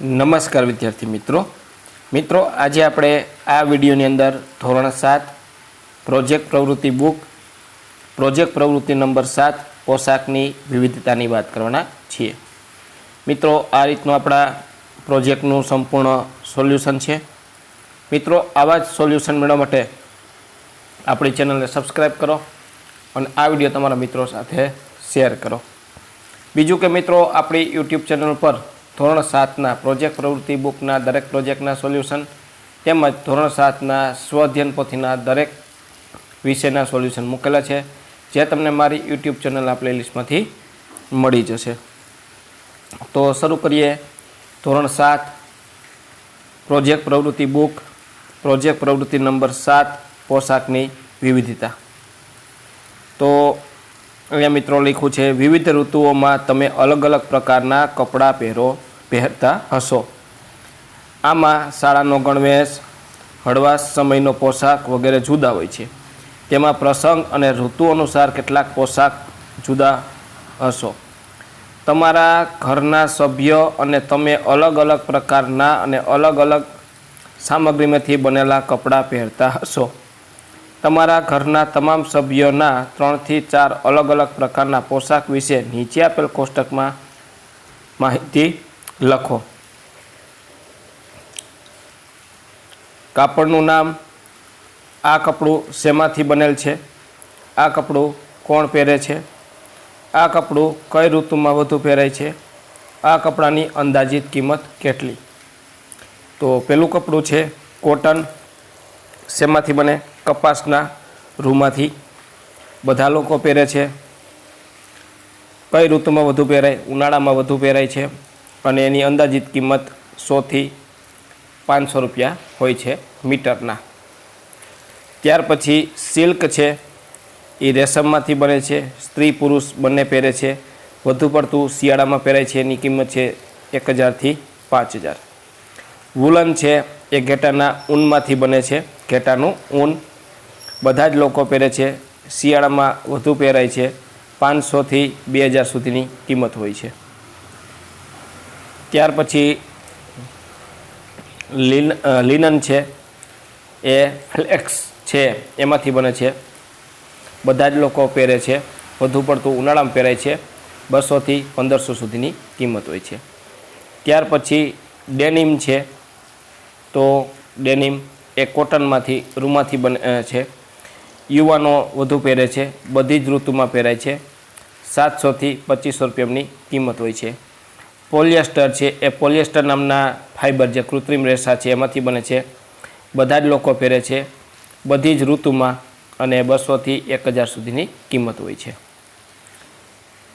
નમસ્કાર વિદ્યાર્થી મિત્રો. મિત્રો, આજે આપણે આ વિડીયોની અંદર ધોરણ સાત, પ્રોજેક્ટ પ્રવૃત્તિ બુક, પ્રોજેક્ટ પ્રવૃત્તિ નંબર સાત, પોશાકની વિવિધતાની વાત કરવાના છીએ. મિત્રો, આ રીતનું આપણા પ્રોજેક્ટનું સંપૂર્ણ સોલ્યુશન છે. મિત્રો, આવા જ સોલ્યુશન મેળવવા માટે આપણી ચેનલને સબસ્ક્રાઈબ કરો અને આ વીડિયો તમારા મિત્રો સાથે શેર કરો. બીજું કે મિત્રો, આપણી યુટ્યુબ ચેનલ પર ધોરણ સાતના પ્રોજેક્ટ પ્રવૃત્તિ બુકના દરેક પ્રોજેક્ટના સોલ્યુશન તેમજ ધોરણ સાતના સ્વઅધ્યયન પોથીના દરેક વિષયના સોલ્યુશન મૂકેલા છે, જે તમને મારી યુટ્યુબ ચેનલના પ્લેલિસ્ટમાંથી મળી જશે. તો શરૂ કરીએ. ધોરણ સાત પ્રોજેક્ટ પ્રવૃત્તિ બુક પ્રોજેક્ટ પ્રવૃત્તિ નંબર સાત, પોશાકની વિવિધતા. તો અહીંયા મિત્રો લખ્યું છે, વિવિધ ઋતુઓમાં તમે અલગ અલગ પ્રકારના કપડાં પહેરો. પહેરતા હશો. આમાં શાળાનો ગણવેશ, હળવાશ સમયનો પોશાક વગેરે જુદા હોય છે. તેમાં પ્રસંગ અને ઋતુ અનુસાર કેટલાક પોશાક જુદા હશો. તમારા ઘરના સભ્યો અને તમે અલગ અલગ પ્રકારના અને અલગ અલગ સામગ્રીમાંથી બનેલા કપડાં પહેરતા હશો. તમારા ઘરના તમામ સભ્યોના ત્રણથી ચાર અલગ અલગ પ્રકારના પોશાક વિશે નીચે આપેલ કોષ્ટકમાં માહિતી લખો. કાપડનું નામ આ કપડું શેમાંથી બનેલ છે? આ કપડું કોણ પહેરે છે? આ કપડું કઈ ઋતુમાં વધુ પહેરાય છે? આ કપડાની અંદાજિત કિંમત કેટલી? તો પેલું કપડું છે કોટન. શેમાંથી બને? કપાસના રૂમાંથી. બધા લોકો પહેરે છે. કઈ ઋતુમાં વધુ પહેરાય? ઉનાળામાં વધુ પહેરાય છે. અને એની અંદાજિત કિંમત સોથી પાંચસો રૂપિયા હોય છે મીટરના. ત્યાર પછી સિલ્ક છે, એ રેશમમાંથી બને છે, સ્ત્રી પુરુષ બંને પહેરે છે, વધુ પડતું શિયાળામાં પહેરાય છે, એની કિંમત છે એક હજારથી પાંચ હજાર. વુલન છે, એ ઘેટાના ઊનમાંથી બને છે, ઘેટાનું ઊન. બધા જ લોકો પહેરે છે, શિયાળામાં વધુ પહેરાય છે, પાંચસોથી બે હજાર સુધીની કિંમત હોય છે. ત્યાર પછી લીન લિનન છે, એ ફ્લેક્સ છે, એમાંથી બને છે. બધા જ લોકો પહેરે છે, વધુ પડતું ઉનાળામાં પહેરાય છે, બસોથી પંદરસો સુધીની કિંમત હોય છે. ત્યાર પછી ડેનિમ છે, તો ડેનિમ એ કોટનમાંથી, રૂમાંથી બને છે. યુવાનો વધુ પહેરે છે, બધી જ ઋતુમાં પહેરાય છે. સાતસોથી પચીસો રૂપિયાની કિંમત હોય છે. પોલિએસ્ટર છે. એ પોલિએસ્ટર નામના ફાઇબર જે કૃત્રિમ રેસા છે, એમાંથી બને છે. બધા જ લોકો પહેરે છે. બધી જ ઋતુમાં અને બસોથી એક હજાર સુધીની કિંમત હોય છે.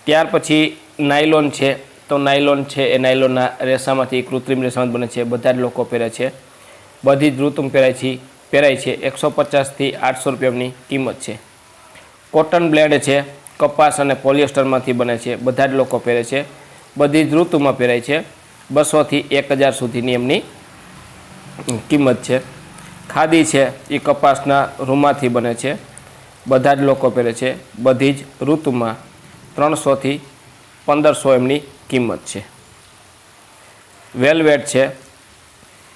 ત્યાર પછી નાયલોન છે. તો નાયલોન છે એ નાયલોનના રેસામાંથી કૃત્રિમ રેસામાંથી બને છે. બધા જ લોકો પહેરે છે. બધી જ ઋતુમાં પહેરાય છે. પહેરાય છે. એકસો પચાસથી આઠસો રૂપિયાની કિંમત છે. કોટન બ્લેડ છે. કપાસ અને પોલિએસ્ટરમાંથી બને છે. બધા જ લોકો પહેરે છે. બધી જ ઋતુમાં પહેરાય છે. બસોથી એક હજાર સુધીની એમની કિંમત છે. ખાદી છે એ કપાસના રૂમાંથી બને છે. બધા જ લોકો પહેરે છે. બધી જ ઋતુમાં ત્રણસોથી પંદરસો એમની કિંમત છે. વેલવેટ છે.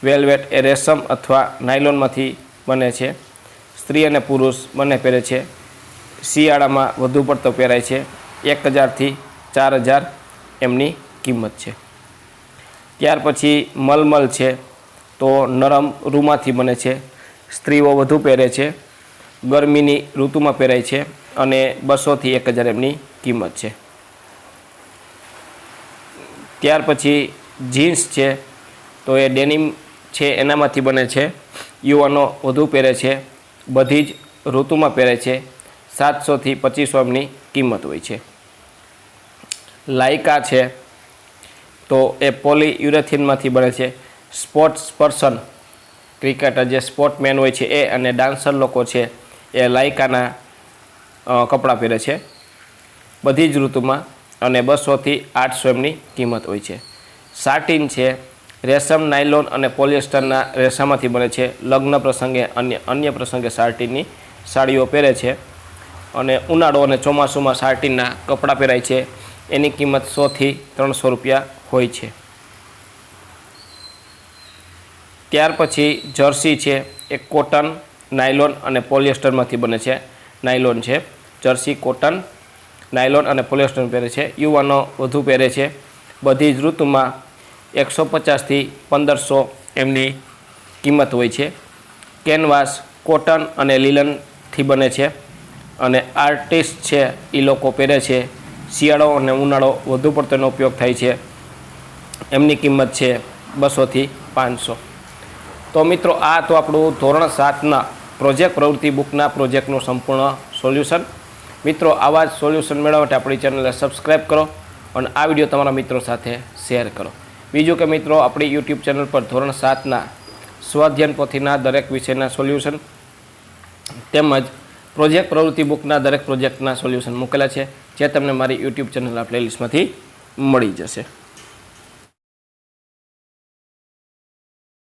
વેલવેટ એ રેશમ અથવા નાયલોનમાંથી બને છે. સ્ત્રી અને પુરુષ બંને પહેરે છે. શિયાળામાં વધુ પડતો પહેરાય છે. એક હજારથી ચાર હજાર એમની કિંમત છે. ત્યાર પછી મલમલ છે, તો નરમ રૂમાંથી બને છે. સ્ત્રીઓ વધુ પહેરે છે, ગરમીની ઋતુમાં પહેરાય છે અને બસોથી એક હજાર એમની કિંમત છે. ત્યાર પછી જીન્સ છે, તો એ ડેનિમ છે, એનામાંથી બને છે. યુવાનો વધુ પહેરે છે, બધી જ ઋતુમાં પહેરે છે. સાતસોથી પચીસો એમની કિંમત હોય છે. લાયકા છે. તો એ પોલી યુરેથિનમાંથી બને છે. સ્પોર્ટ્સ પર્સન, ક્રિકેટર જે સ્પોર્ટમેન હોય છે એ અને ડાન્સર લોકો છે એ લાયકાના કપડાં પહેરે છે. બધી જ ઋતુમાં અને બસોથી આઠસો એમની કિંમત હોય છે. સાટિન છે, રેશમ નાયલોન અને પોલિએસ્ટરના રેસામાંથી બને છે. લગ્ન પ્રસંગે અન્ય અન્ય પ્રસંગે સાર્ટિનની સાડીઓ પહેરે છે. અને ઉનાળો અને ચોમાસુમાં સાર્ટિનના કપડાં પહેરાય છે. એની કિંમત સોથી ત્રણસો રૂપિયા હોય છે. ત્યાર પછી જર્સી છે, એ કોટન, નાયલોન અને પોલિએસ્ટરમાંથી બને છે. નાયલોન છે, જર્સી, કોટન, નાયલોન અને પોલિએસ્ટર પહેરે છે. યુવાનો વધુ પહેરે છે. બધી જ ઋતુમાં એકસો પચાસથી પંદરસો એમની કિંમત હોય છે. કેનવાસ કોટન અને લીલનથી બને છે. અને આર્ટિસ્ટ છે એ લોકો પહેરે છે. શિયાળો અને ઉનાળો વધુ પડતો એનો ઉપયોગ થાય છે. એમની કિંમત છે બસોથી પાંચસો. તો મિત્રો, આ તો આપણું ધોરણ સાતના પ્રોજેક્ટ, પ્રવૃત્તિ બુકના પ્રોજેક્ટનું સંપૂર્ણ સોલ્યુશન. મિત્રો, આવા જ સોલ્યુશન મેળવવા માટે આપણી ચેનલને સબસ્ક્રાઈબ કરો અને આ વીડિયો તમારા મિત્રો સાથે શેર કરો. બીજું કે મિત્રો, આપણી યુટ્યુબ ચેનલ પર ધોરણ સાતના સ્વાધ્યાન પોથીના દરેક વિષયના સોલ્યુશન તેમજ પ્રોજેક્ટ પ્રવૃત્તિ બુકના દરેક પ્રોજેક્ટના સોલ્યુશન મૂકેલા છે, જે તમને મારી યુટ્યુબ ચેનલના પ્લેલિસ્ટમાંથી મળી જશે.